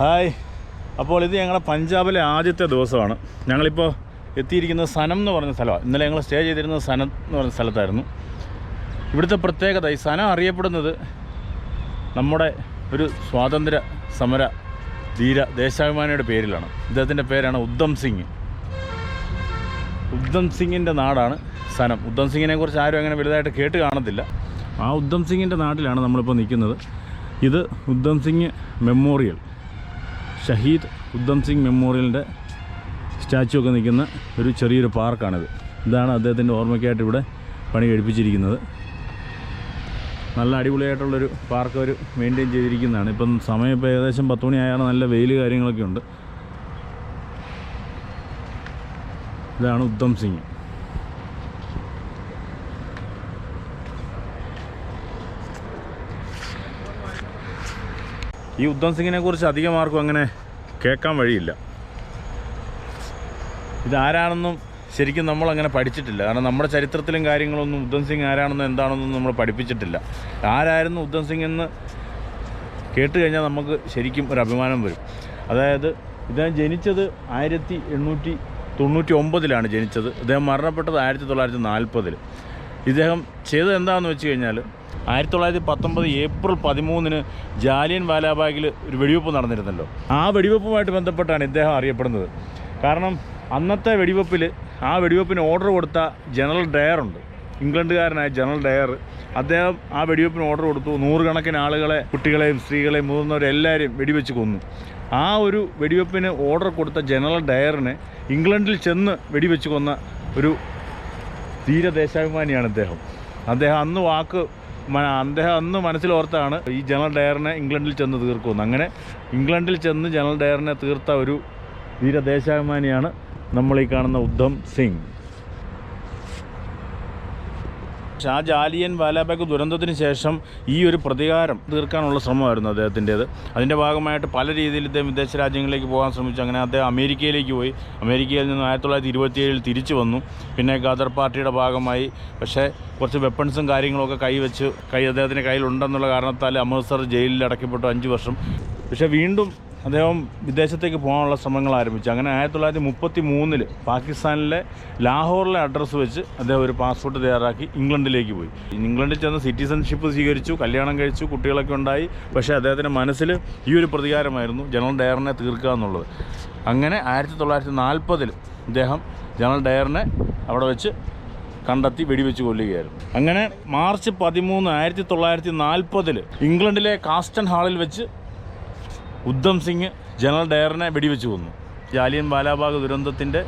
Hi. അപ്പോൾ ഇത് ഞങ്ങളുടെ പഞ്ചാബിലെ ആദ്യത്തെ ദിവസമാണ്. ഞങ്ങളിപ്പോൾ എത്തിയിരിക്കുന്ന സനം എന്ന് പറഞ്ഞ സ്ഥലമാണ് ഇന്നലെ ഞങ്ങൾ സ്റ്റേ ചെയ്തിരുന്ന സനം എന്ന് പറഞ്ഞ സ്ഥലത്തായിരുന്നു. ഇവിടുത്തെ പ്രത്യേകത ഈ സനം അറിയപ്പെടുന്നത് നമ്മുടെ ഒരു സ്വാതന്ത്ര്യ സമര ധീര ദേശാഭിമാനിയുടെ പേരിലാണ്. ഇദ്ദേഹത്തിന്റെ പേരാണ് ഉദ്ധം സിംഗ്. ഉദ്ധം സിംഗിന്റെ നാടാണ് സനം. ഉദ്ധം സിംഗിനെ കുറിച്ച് ആരും അങ്ങനെ വലുതായിട്ട് കേട്ട് കാണത്തില്ല. ആ ഉദ്ധം സിംഗിന്റെ നാട്ടിലാണ് നമ്മളിപ്പോൾ നിൽക്കുന്നത്. ഇത് ഉദ്ധം സിംഗ് മെമ്മോറിയൽ. ഷഹീദ് ഉദ്ധം സിംഗ് മെമ്മോറിയലിന്റെ സ്റ്റാച്ചു ഒക്കെ നിൽക്കുന്ന ഒരു ചെറിയൊരു പാർക്കാണിത്. ഇതാണ് അദ്ദേഹത്തിന്റെ ഓർമ്മയ്ക്കായിട്ട് ഇവിടെ പണി കഴിപ്പിച്ചിരിക്കുന്നത്. നല്ല അടിപൊളിയായിട്ടുള്ളൊരു പാർക്ക് അവർ മെയിന്റെയിൻ ചെയ്തിരിക്കുന്നതാണ്. ഇപ്പം സമയം ഇപ്പോൾ ഏകദേശം പത്ത് മണിയായാണ് നല്ല വെയിൽ കാര്യങ്ങളൊക്കെ ഉണ്ട്. ഇതാണ് ഉദ്ധം സിംഗ്. ഈ ഉദ്ധം സിംഗിനെ കുറിച്ച് അധികം ആർക്കും അങ്ങനെ കേൾക്കാൻ വഴിയില്ല. ഇതാരാണെന്നും ശരിക്കും നമ്മൾ അങ്ങനെ പഠിച്ചിട്ടില്ല. കാരണം നമ്മുടെ ചരിത്രത്തിലും കാര്യങ്ങളൊന്നും ഉദ്ധം സിംഗ് ആരാണെന്നും എന്താണെന്നും നമ്മൾ പഠിപ്പിച്ചിട്ടില്ല. ആരായിരുന്നു ഉദ്ധം സിംഗ് എന്ന് കേട്ട് കഴിഞ്ഞാൽ നമുക്ക് ശരിക്കും ഒരു അഭിമാനം വരും. അതായത് ഇദ്ദേഹം ജനിച്ചത് ആയിരത്തി എണ്ണൂറ്റി തൊണ്ണൂറ്റി ഒമ്പതിലാണ് ജനിച്ചത്. ഇദ്ദേഹം മരണപ്പെട്ടത് ആയിരത്തി തൊള്ളായിരത്തി നാൽപ്പതിൽ ഇദ്ദേഹം ചെയ്തത് എന്താണെന്ന് വെച്ച് കഴിഞ്ഞാൽ ആയിരത്തി തൊള്ളായിരത്തി പത്തൊമ്പത് ഏപ്രിൽ പതിമൂന്നിന് ജാലിയൻ വാലാബാഗിൽ ഒരു വെടിവെപ്പ് നടന്നിരുന്നല്ലോ. ആ വെടിവെപ്പുമായിട്ട് ബന്ധപ്പെട്ടാണ് ഇദ്ദേഹം അറിയപ്പെടുന്നത്. കാരണം അന്നത്തെ വെടിവെപ്പിൽ ആ വെടിവെപ്പിന് ഓർഡർ കൊടുത്ത ജനറൽ ഡയർ ഉണ്ട്. ഇംഗ്ലണ്ടുകാരനായ ജനറൽ ഡയർ അദ്ദേഹം ആ വെടിവെപ്പിന് ഓർഡർ കൊടുത്തു. നൂറുകണക്കിന് ആളുകളെ കുട്ടികളെയും സ്ത്രീകളെയും മുതിർന്നവരെല്ലാവരെയും വെടിവെച്ച് കൊന്നു. ആ ഒരു വെടിവെപ്പിന് ഓർഡർ കൊടുത്ത ജനറൽ ഡയറിനെ ഇംഗ്ലണ്ടിൽ ചെന്ന് വെടിവെച്ച് കൊന്ന ഒരു ധീരദേശാഭിമാനിയാണ് അദ്ദേഹം. അദ്ദേഹം അന്ന് വാക്ക് അദ്ദേഹം അന്ന് മനസ്സിലോർത്താണ് ഈ ജനറൽ ഡയറിനെ ഇംഗ്ലണ്ടിൽ ചെന്ന് തീർക്കുമെന്ന്. അങ്ങനെ ഇംഗ്ലണ്ടിൽ ചെന്ന് ജനറൽ ഡയറിനെ തീർത്ത ഒരു തീരദേശാഭിമാനിയാണ് നമ്മൾ ഈ കാണുന്ന ഉദ്ധം സിംഗ്. ഷാ ജാലിയൻ വാലാബാഗ് ദുരന്തത്തിന് ശേഷം ഈ ഒരു പ്രതികാരം തീർക്കാനുള്ള ശ്രമമായിരുന്നു അദ്ദേഹത്തിന്റേത്. അതിന്റെ ഭാഗമായിട്ട് പല രീതിയിൽ ഇദ്ദേഹം വിദേശ രാജ്യങ്ങളിലേക്ക് പോകാൻ ശ്രമിച്ചു. അങ്ങനെ അദ്ദേഹം അമേരിക്കയിലേക്ക് പോയി. അമേരിക്കയിൽ നിന്ന് ആയിരത്തി തൊള്ളായിരത്തി ഇരുപത്തിയേഴിൽ തിരിച്ചു വന്നു. പിന്നെ ഗദർ പാർട്ടിയുടെ ഭാഗമായി. പക്ഷേ കുറച്ച് വെപ്പൺസും കാര്യങ്ങളൊക്കെ കൈവച്ച് കൈ അദ്ദേഹത്തിന്റെ കയ്യിലുണ്ടെന്നുള്ള കാരണത്താൽ അമൃത്സർ ജയിലിൽ അടയ്ക്കപ്പെട്ടു അഞ്ച് വർഷം. പക്ഷേ വീണ്ടും അദ്ദേഹം വിദേശത്തേക്ക് പോകാനുള്ള ശ്രമങ്ങൾ ആരംഭിച്ചു. അങ്ങനെ ആയിരത്തി തൊള്ളായിരത്തി മുപ്പത്തി മൂന്നിൽ പാകിസ്ഥാനിലെ ലാഹോറിലെ അഡ്രസ്സ് വെച്ച് അദ്ദേഹം ഒരു പാസ്പോർട്ട് തയ്യാറാക്കി ഇംഗ്ലണ്ടിലേക്ക് പോയി. ഇംഗ്ലണ്ടിൽ ചെന്ന് സിറ്റിസൺഷിപ്പ് സ്വീകരിച്ചു കല്യാണം കഴിച്ചു കുട്ടികളൊക്കെ ഉണ്ടായി. പക്ഷേ അദ്ദേഹത്തിന്റെ മനസ്സിൽ ഈ ഒരു പ്രതികാരമായിരുന്നു ജനറൽ ഡയറിനെ തീർക്കുക എന്നുള്ളത്. അങ്ങനെ ആയിരത്തി തൊള്ളായിരത്തി നാൽപ്പതിൽ ഇദ്ദേഹം ജനറൽ ഡയറിനെ അവിടെ വെച്ച് കണ്ടെത്തി വെടിവെച്ച് കൊല്ലുകയായിരുന്നു. അങ്ങനെ മാർച്ച് പതിമൂന്ന് ആയിരത്തി തൊള്ളായിരത്തി നാൽപ്പതിൽ ഇംഗ്ലണ്ടിലെ കാസ്റ്റൺ ഹാളിൽ വെച്ച് ഉദ്ധം സിംഗ് ജനറൽ ഡയറിനെ വെടിവെച്ച് കൊന്നു. ജാലിയൻ ബാലാബാഗ് ദുരന്തത്തിന്റെ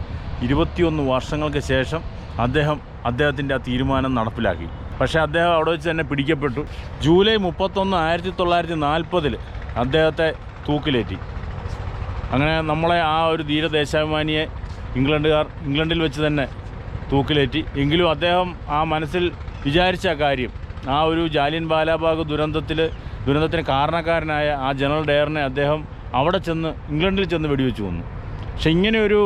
ഇരുപത്തിയൊന്ന് വർഷങ്ങൾക്ക് ശേഷം അദ്ദേഹം അദ്ദേഹത്തിന്റെ ആ തീരുമാനം നടപ്പിലാക്കി. പക്ഷേ അദ്ദേഹം അവിടെ വെച്ച് തന്നെ പിടിക്കപ്പെട്ടു. ജൂലൈ മുപ്പത്തൊന്ന് ആയിരത്തി തൊള്ളായിരത്തി നാൽപ്പതിൽ അദ്ദേഹത്തെ തൂക്കിലേറ്റി. അങ്ങനെ നമ്മളെ ആ ഒരു ധീരദേശാഭിമാനിയെ ഇംഗ്ലണ്ടുകാർ ഇംഗ്ലണ്ടിൽ വെച്ച് തന്നെ തൂക്കിലേറ്റി. എങ്കിലും അദ്ദേഹം ആ മനസ്സിൽ വിചാരിച്ച കാര്യം ആ ഒരു ജാലിയൻ ബാലാബാഗ് ദുരന്തത്തിൽ ദുരന്തത്തിന് കാരണക്കാരനായ ആ ജനറൽ ഡയറിനെ അദ്ദേഹം അവിടെ ചെന്ന് ഇംഗ്ലണ്ടിൽ ചെന്ന് വെടിവെച്ച് വന്നു പക്ഷെ ഇങ്ങനെയൊരു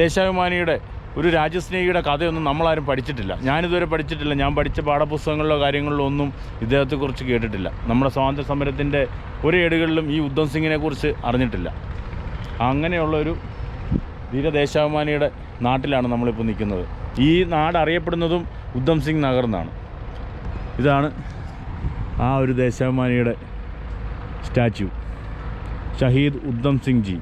ദേശാഭിമാനിയുടെ ഒരു രാജ്യസ്നേഹിയുടെ കഥയൊന്നും നമ്മളാരും പഠിച്ചിട്ടില്ല. ഞാനിതുവരെ പഠിച്ചിട്ടില്ല. ഞാൻ പഠിച്ച പാഠപുസ്തകങ്ങളിലോ കാര്യങ്ങളിലോ ഒന്നും ഇദ്ദേഹത്തെക്കുറിച്ച് കേട്ടിട്ടില്ല. നമ്മുടെ സ്വാതന്ത്ര്യ സമരത്തിന്റെ ഒരു ഏടുകളിലും ഈ ഉദ്ധം സിംഗിനെ കുറിച്ച് അറിഞ്ഞിട്ടില്ല. അങ്ങനെയുള്ളൊരു ധീരദേശാഭിമാനിയുടെ നാട്ടിലാണ് നമ്മളിപ്പോൾ നിൽക്കുന്നത്. ഈ നാട് അറിയപ്പെടുന്നതും ഉദ്ധം സിംഗ് നഗർ എന്നാണ് ഇതാണ് ആ ഒരു ദേശാഭിമാനിയുടെ സ്റ്റാച്യു. ഷഹീദ് ഉദ്ധം സിംഗ് ജി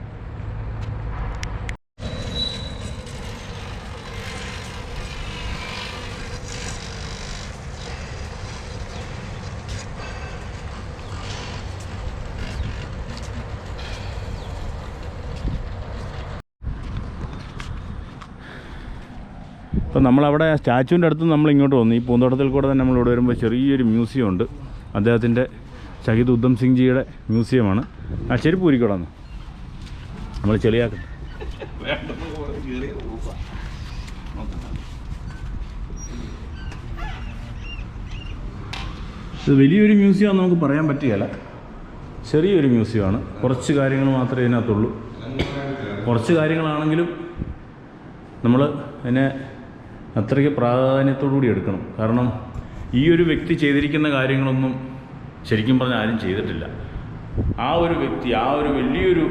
ഇപ്പം നമ്മളവിടെ സ്റ്റാച്ചുവിന്റെ അടുത്ത് നമ്മൾ ഇങ്ങോട്ട് വന്നു. ഈ പൂന്തോട്ടത്തിൽ കൂടെ തന്നെ നമ്മളിവിടെ വരുമ്പോൾ ചെറിയൊരു മ്യൂസിയം ഉണ്ട്. അദ്ദേഹത്തിന്റെ ഷഹീദ് ഉദ്ധം സിംഗ് ജിയുടെ മ്യൂസിയമാണ്. ആ ചെരുപ്പ് ഊരിക്കോടാന്ന് നമ്മൾ ചെളിയാക്കുന്നു ഇത് വലിയൊരു മ്യൂസിയം നമുക്ക് പറയാൻ പറ്റുകയില്ല. ചെറിയൊരു മ്യൂസിയമാണ്. കുറച്ച് കാര്യങ്ങൾ മാത്രമേ ഇതിനകത്തുള്ളൂ. കുറച്ച് കാര്യങ്ങളാണെങ്കിലും നമ്മൾ അതിനെ അത്രയ്ക്ക് പ്രാധാന്യത്തോടു കൂടി എടുക്കണം. കാരണം ഈ ഒരു വ്യക്തി ചെയ്തിരിക്കുന്ന കാര്യങ്ങളൊന്നും ശരിക്കും പറഞ്ഞാൽ ആരും ചെയ്തിട്ടില്ല. ആ ഒരു വ്യക്തി ആ ഒരു വലിയൊരു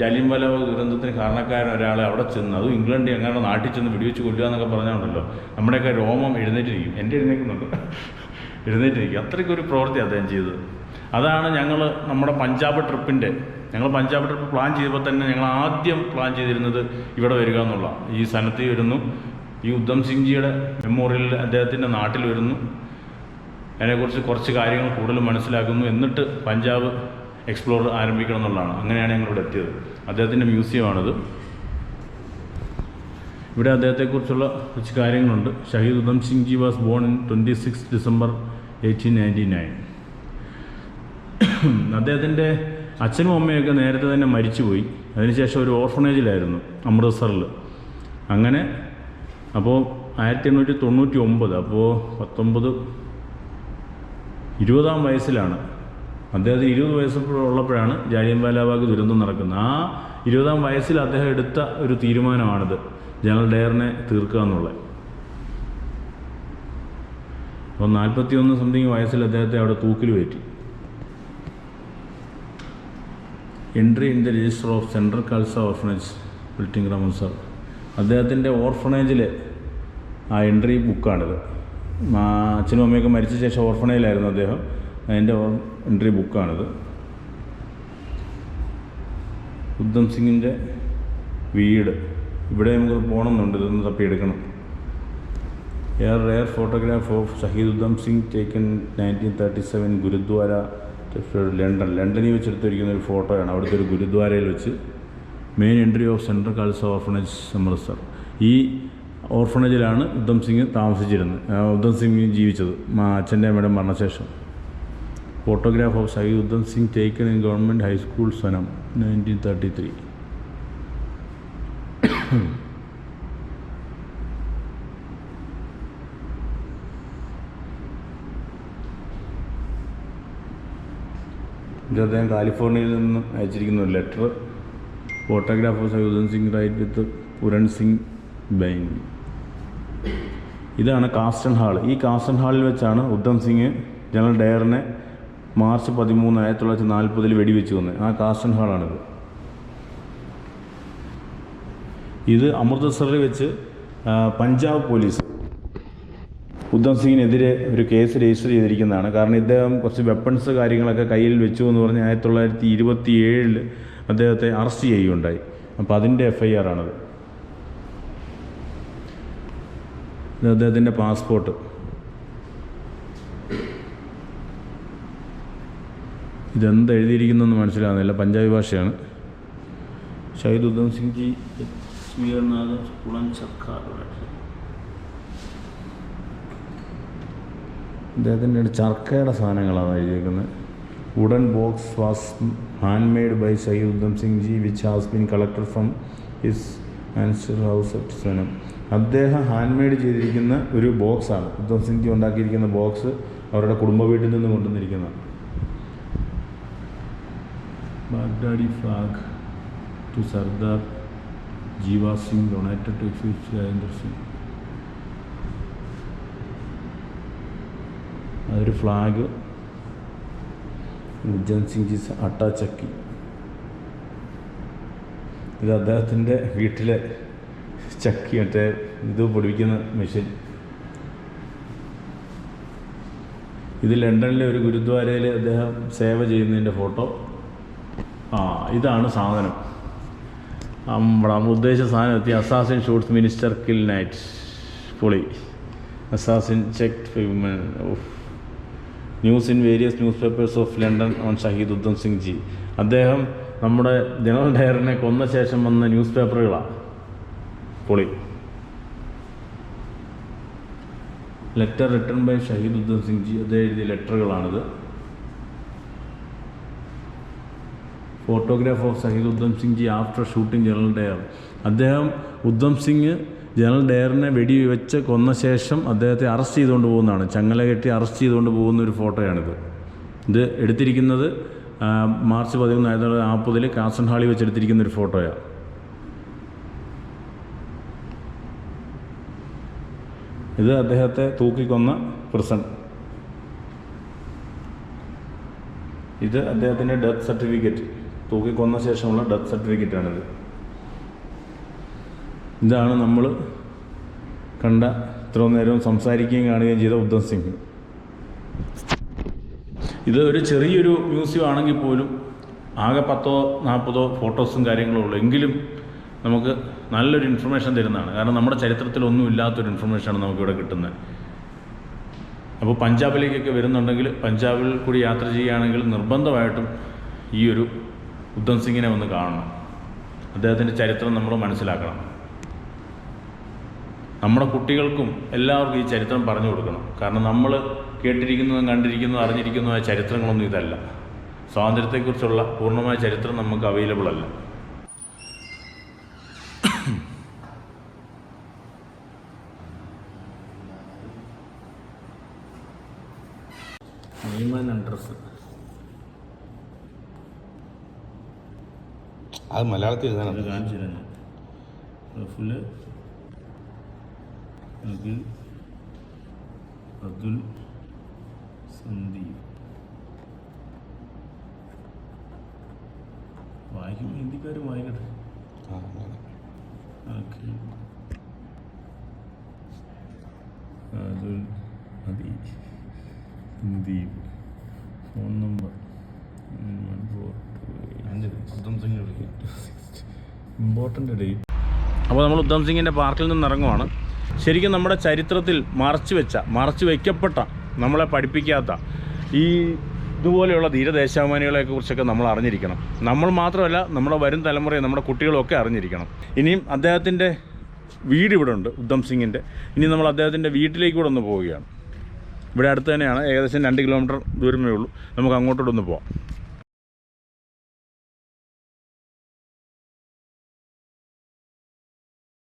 ജലിംബല ദുരന്തത്തിന് കാരണക്കാരൻ ഒരാളെ അവിടെ ചെന്ന് അതും ഇംഗ്ലണ്ടിൽ എങ്ങനെ നാട്ടിൽ ചെന്ന് വെടിവെച്ച് കൊല്ലുക എന്നൊക്കെ പറഞ്ഞാണല്ലോ നമ്മുടെയൊക്കെ രോമം എഴുന്നേറ്റിരിക്കും. എന്റെ എഴുന്നേക്കുന്നുണ്ട് എഴുന്നേറ്റിരിക്കും. അത്രയ്ക്കൊരു പ്രവൃത്തി അദ്ദേഹം ചെയ്തത്. അതാണ് ഞങ്ങൾ നമ്മുടെ പഞ്ചാബ് ട്രിപ്പിന്റെ ഞങ്ങൾ പഞ്ചാബ് ട്രിപ്പ് പ്ലാൻ ചെയ്തപ്പോൾ തന്നെ ഞങ്ങൾ ആദ്യം പ്ലാൻ ചെയ്തിരുന്നത് ഇവിടെ വരിക എന്നുള്ള ഈ സ്ഥലത്ത് വരുന്നു ഈ ഉദ്ധം സിംഗ്ജിയുടെ മെമ്മോറിയലിൽ അദ്ദേഹത്തിന്റെ നാട്ടിൽ വരുന്നു. അതിനെക്കുറിച്ച് കുറച്ച് കാര്യങ്ങൾ കൂടുതൽ മനസ്സിലാക്കുന്നു എന്നിട്ട് പഞ്ചാബ് എക്സ്പ്ലോർ ആരംഭിക്കണം എന്നുള്ളതാണ്. അങ്ങനെയാണ് ഞങ്ങൾ ഇവിടെ എത്തിയത്. അദ്ദേഹത്തിന്റെ മ്യൂസിയമാണിത്. ഇവിടെ അദ്ദേഹത്തെക്കുറിച്ചുള്ള കുറച്ച് കാര്യങ്ങളുണ്ട്. Shaheed Udham Singh ji was born in twenty six December eighteen ninety nine. അദ്ദേഹത്തിന്റെ അച്ഛനും അമ്മയൊക്കെ നേരത്തെ തന്നെ മരിച്ചുപോയി. അതിനുശേഷം ഒരു ഓർഫണേജിലായിരുന്നു അമൃത്സറിൽ. അങ്ങനെ അപ്പോൾ ആയിരത്തി എണ്ണൂറ്റി തൊണ്ണൂറ്റി ഒമ്പത് അപ്പോൾ പത്തൊമ്പത് ഇരുപതാം വയസ്സിലാണ്. അദ്ദേഹത്തിന് ഇരുപത് വയസ്സുള്ളപ്പോഴാണ് ജാലിയൻ വാലാബാഗ് ദുരന്തം നടക്കുന്നത്. ആ ഇരുപതാം വയസ്സിൽ അദ്ദേഹം എടുത്ത ഒരു തീരുമാനമാണിത്. ജനറൽ ഡയറിനെ തീർക്കുക എന്നുള്ളത്. അപ്പോൾ നാൽപ്പത്തി ഒന്ന് സംതിങ് വയസ്സിൽ അദ്ദേഹത്തെ അവിടെ തൂക്കിൽ കയറ്റി. Entry in the register of central Khalsa orphanage building Amritsar അദ്ദേഹത്തിന്റെ ഓർഫനേജിലെ ആ എൻട്രി ബുക്കാണിത് അച്ഛനും അമ്മയൊക്കെ മരിച്ച ശേഷം ഓർഫണയിലായിരുന്നു അദ്ദേഹം. അതിന്റെ എൻട്രി ബുക്കാണിത്. ഉദ്ധം സിംഗിന്റെ വീട്. ഇവിടെ നമുക്ക് പോകണമെന്നുണ്ട് ഇതൊന്ന് തപ്പിയെടുക്കണം a rare photograph of Shaheed Udham Singh taken nineteen thirty seven Gurdwara London ലണ്ടനിൽ വെച്ചെടുത്തിരിക്കുന്ന ഒരു ഫോട്ടോയാണ് അവിടുത്തെ ഒരു ഗുരുദ്വാരയിൽ വെച്ച് main entry of central Khalsa orphanage Amritsar ഈ ഓർഫണേജിലാണ് ഉദ്ധം സിംഗ് താമസിച്ചിരുന്നത്. ഉദ്ധം സിംഗ് ജീവിച്ചത് അച്ഛന്റെ അമ്മയുടെ മരണശേഷം. Photograph of Shaheed Udham Singh taken in government high school Sunam nineteen thirty three അദ്ദേഹം കാലിഫോർണിയയിൽ നിന്ന് അയച്ചിരിക്കുന്ന ഒരു ലെറ്റർ ഫോട്ടോഗ്രാഫ് ഓഫ് സയ്യുദ്ധൻ സിംഗ് റൈറ്റ് വിത്ത് പുരൺ സിംഗ് ബൈൻ ഇതാണ് കാസ്റ്റൺ ഹാൾ. ഈ കാസ്റ്റൺ ഹാളിൽ വെച്ചാണ് ഉദ്ധം സിംഗ് ജനറൽ ഡയറിനെ മാർച്ച് പതിമൂന്ന് ആയിരത്തി തൊള്ളായിരത്തി നാൽപ്പതിൽ വെടിവെച്ച് വന്നത് ആ കാസ്റ്റൺ ഹാളാണിത്. ഇത് അമൃത്സറിൽ വെച്ച് പഞ്ചാബ് പോലീസ് ഉദ്ധം സിംഗിനെതിരെ ഒരു കേസ് രജിസ്റ്റർ ചെയ്തിരിക്കുന്നതാണ്. കാരണം ഇദ്ദേഹം കുറച്ച് വെപ്പൺസ് കാര്യങ്ങളൊക്കെ കയ്യിൽ വെച്ചു എന്ന് പറഞ്ഞ് ആയിരത്തി തൊള്ളായിരത്തി ഇരുപത്തി ഏഴിൽ അദ്ദേഹത്തെ അറസ്റ്റ് ചെയ്യുകയുണ്ടായി. അപ്പോൾ അതിന്റെ എഫ് ഐ ആർ ആണത്. ഇത് അദ്ദേഹത്തിന്റെ പാസ്പോർട്ട്. ഇതെന്ത് എഴുതിയിരിക്കുന്നതെന്ന് മനസ്സിലാകുന്നില്ല. പഞ്ചാബി ഭാഷയാണ്. ഷഹീദ് ഉദ്ധം സിംഗ് ജി സ്വീകരണാഥ് കുളൻ സർക്കാർ അദ്ദേഹത്തിന്റെ ചർക്കയുടെ സാധനങ്ങളാണ് എഴുതിയിരിക്കുന്നത് wooden box was hand made by Shaheed Udham Singh ji which has been collected from his ancestral house at Sunam അദ്ദേഹം ഹാൻഡ് മെയ്ഡ് ചെയ്തിരിക്കുന്ന ഒരു ബോക്സാണ് ഉദ്ധം സിംഗ് ഉണ്ടാക്കിയിരിക്കുന്ന ബോക്സ് അവരുടെ കുടുംബ വീട്ടിൽ നിന്ന് കൊണ്ടുവന്നിരിക്കുന്ന. Baghdadi flag to Sardar Jiva Singh donated to Rajendra Singh. അതൊരു flag Ujjan Singh ji അട്ടാച്ചക്കി ചക്കി. ഇത് അദ്ദേഹത്തിന്റെ വീട്ടിലെ ചക്കി മറ്റേ ഇത് പൊടിപ്പിക്കുന്ന മെഷീൻ. ഇത് ലണ്ടനിലെ ഒരു ഗുരുദ്വാരയിൽ അദ്ദേഹം സേവ ചെയ്യുന്നതിന്റെ ഫോട്ടോ. ആ ഇതാണ് സാധനം. നമ്മുടെ ഉദ്ദേശിച്ച സാധനം എത്തി. Assassin shoots minister kill night പൊളി. Assassin check news in various news papers of London on Shaheed Udham Singh ji അദ്ദേഹം നമ്മുടെ ജനറൽ ഡയറിനെ കൊന്ന ശേഷം വന്ന ന്യൂസ് പേപ്പറുകളാണ് പൊളി. Letter written by Shaheed Udham Singh ji അതേ എഴുതിയ ലെറ്ററുകളാണിത്. Photograph of Shaheed Udham Singh ji after shooting general Dyer അദ്ദേഹം ഉദ്ധം സിംഗ് ജനറൽ ഡയറിനെ വെടി വെച്ച് കൊന്ന ശേഷം അദ്ദേഹത്തെ അറസ്റ്റ് ചെയ്തുകൊണ്ട് പോകുന്നതാണ്. ചങ്ങല കെട്ടി അറസ്റ്റ് ചെയ്തുകൊണ്ട് പോകുന്ന ഒരു ഫോട്ടോയാണിത്. ഇത് എടുത്തിരിക്കുന്നത് മാർച്ച് പതിമൂന്ന് ആയിരത്തി തൊള്ളായിരത്തി നാൽപ്പതിൽ കാസൻ വെച്ചെടുത്തിരിക്കുന്ന വെച്ച് ഒരു ഫോട്ടോയാണ് ഇത് അദ്ദേഹത്തെ തൂക്കിക്കൊന്ന പ്രസൻ ഇത് അദ്ദേഹത്തിന്റെ ഡെത്ത് സർട്ടിഫിക്കറ്റ് തൂക്കിക്കൊന്ന ശേഷമുള്ള ഡെത്ത് സർട്ടിഫിക്കറ്റാണിത് ഇതാണ് നമ്മൾ കണ്ട ഇത്രയും നേരം സംസാരിക്കുകയും കാണുകയും ചെയ്ത ഉദ്ധം സിംഗ്. ഇത് ഒരു ചെറിയൊരു മ്യൂസിയം ആണെങ്കിൽ പോലും ആകെ പത്തോ നാൽപ്പതോ ഫോട്ടോസും കാര്യങ്ങളും ഉള്ളൂ. എങ്കിലും നമുക്ക് നല്ലൊരു ഇൻഫർമേഷൻ തരുന്നതാണ്. കാരണം നമ്മുടെ ചരിത്രത്തിലൊന്നും ഇല്ലാത്തൊരു ഇൻഫർമേഷനാണ് നമുക്കിവിടെ കിട്ടുന്നത്. അപ്പോൾ പഞ്ചാബിലേക്കൊക്കെ വരുന്നുണ്ടെങ്കിൽ പഞ്ചാബിൽ കൂടി യാത്ര ചെയ്യുകയാണെങ്കിൽ നിർബന്ധമായിട്ടും ഈ ഒരു ഉദ്ധം സിംഗിനെ ഒന്ന് കാണണം. അദ്ദേഹത്തിന്റെ ചരിത്രം നമ്മൾ മനസ്സിലാക്കണം. നമ്മുടെ കുട്ടികൾക്കും എല്ലാവർക്കും ഈ ചരിത്രം പറഞ്ഞു കൊടുക്കണം. കാരണം നമ്മൾ കേട്ടിരിക്കുന്നതും കണ്ടിരിക്കുന്നതും അറിഞ്ഞിരിക്കുന്നതുമായ ചരിത്രങ്ങളൊന്നും ഇതല്ല. സ്വാതന്ത്ര്യത്തെക്കുറിച്ചുള്ള പൂർണമായ ചരിത്രം നമുക്ക് അവൈലബിൾ അല്ല. Name Anderson. അത് മലയാളത്തിൽ അത് എഴുതാനാണ് കാണിച്ചു ഞാൻ. റഫുൽ അഖിൽ അതുൽ സന്ദീപ്. വായിക്കുമ്പോൾ ഹിന്ദിക്കാരും വായിക്കട്ടെ? ആ, അങ്ങനെ. അഖിൽ അതുൽ അതി Sandeep phone number important date അപ്പോൾ നമ്മൾ ഉദ്ധം സിംഗിന്റെ പാർക്കിൽ നിന്ന് ഇറങ്ങുവാണ്. ശരിക്കും നമ്മുടെ ചരിത്രത്തിൽ മറച്ചു വെച്ച മറച്ചു വയ്ക്കപ്പെട്ട നമ്മളെ പഠിപ്പിക്കാത്ത ഈ ഇതുപോലെയുള്ള ധീരദേശാഭിമാനികളെ കുറിച്ചൊക്കെ നമ്മൾ അറിഞ്ഞിരിക്കണം. നമ്മൾ മാത്രമല്ല നമ്മുടെ വരും തലമുറയെ നമ്മുടെ കുട്ടികളൊക്കെ അറിഞ്ഞിരിക്കണം. ഇനിയും അദ്ദേഹത്തിന്റെ വീട് ഇവിടെ ഉണ്ട് ഉദ്ധം സിംഗിന്റെ ഇനി നമ്മൾ അദ്ദേഹത്തിന്റെ വീട്ടിലേക്ക് കൂടെ ഒന്ന് പോവുകയാണ്. ഇവിടെ അടുത്ത് തന്നെയാണ്. ഏകദേശം രണ്ട് കിലോമീറ്റർ ദൂരമേ ഉള്ളൂ. നമുക്ക് അങ്ങോട്ടോട്ടൊന്ന് പോവാം.